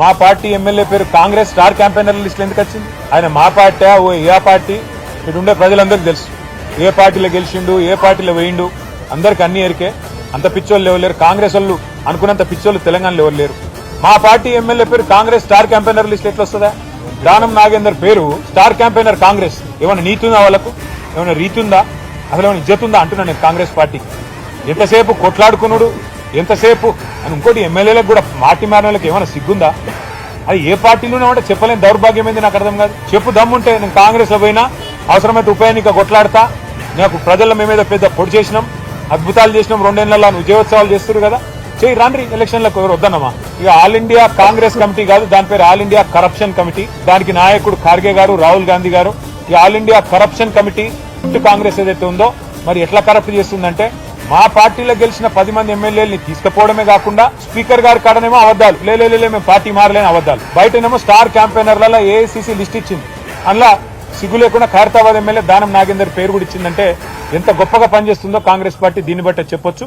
మా party MLA పేరు Congress star campaigner list ఎందుకు వచ్చింది? ఆయన మా పార్టీ ఓ ఏ పార్టీ ఇటు ఉండే ప్రజలందరికీ తెలుసు. ఏ పార్టీలో గెలిచిండు ఏ పార్టీలో వేయిండు అందరికి అన్ని ఎరికే అంత పిచ్చోళ్ళు ఎవరు లేరు. కాంగ్రెస్ వాళ్ళు అనుకున్నంత పిచ్చోళ్ళు తెలంగాణలో ఎవరు లేరు. మా పార్టీ ఎమ్మెల్యే పేరు కాంగ్రెస్ స్టార్ క్యాంపెయినర్ లిస్ట్ ఎట్లా వస్తుందా దానం నాగేందర్ పేరు స్టార్ క్యాంపెయినర్ కాంగ్రెస్. ఏమైనా నీతుందా వాళ్ళకు? ఏమైనా రీతుందా అసలు ఏమైనా ఇజ్జతుందా అంటున్నా నేను కాంగ్రెస్ పార్టీకి. ఎంతసేపు కొట్లాడుకున్నాడు? ఎంతసేపు? అని ఇంకోటి ఎమ్మెల్యేలకు కూడా పార్టీ మారిన వాళ్ళకి ఏమైనా సిగ్గుందా? అది ఏ పార్టీలోనే ఉంటే చెప్పలేని దౌర్భాగ్యం ఏంది? నాకు అర్థం కాదు. చెప్పు దమ్ముంటే నేను కాంగ్రెస్లో పోయినా అవసరమైతే ఉప ఎన్నిక కొట్లాడతా. నాకు ప్రజల మీ మీద పెద్ద పొడి చేసినాం అద్భుతాలు చేసినాం రెండేళ్ళలో విజయోత్సవాలు చేస్తారు కదా. చేయి రాండ్రి ఎలక్షన్లకు ఎవరు వద్దన్నమా? ఇక ఆల్ ఇండియా కాంగ్రెస్ కమిటీ కాదు దాని పేరు ఆల్ ఇండియా కరప్షన్ కమిటీ. దానికి నాయకుడు ఖార్గే గారు రాహుల్ గాంధీ గారు. ఈ all India corruption committee Congress ఏదైతే ఉందో మరి ఎట్లా కరప్ట్ చేస్తుందంటే మా పార్టీలో గెలిచిన పది మంది ఎమ్మెల్యేలని తీసుకుపోవడమే కాకుండా స్పీకర్ గారి కాడనేమో అబద్దాలు లేలే మేము పార్టీ మారలేని అబద్దాలు బయటనేమో స్టార్ క్యాంపెయినర్లలో ఏఐసీసీ లిస్ట్ ఇచ్చింది. అందులో సిగ్గు లేకుండా ఖైరతాబాద్ ఎమ్మెల్యే దానం నాగేందర్ పేరు కూడా ఇచ్చిందంటే ఎంత గొప్పగా పనిచేస్తుందో కాంగ్రెస్ పార్టీ దీన్ని బట్టే చెప్పొచ్చు.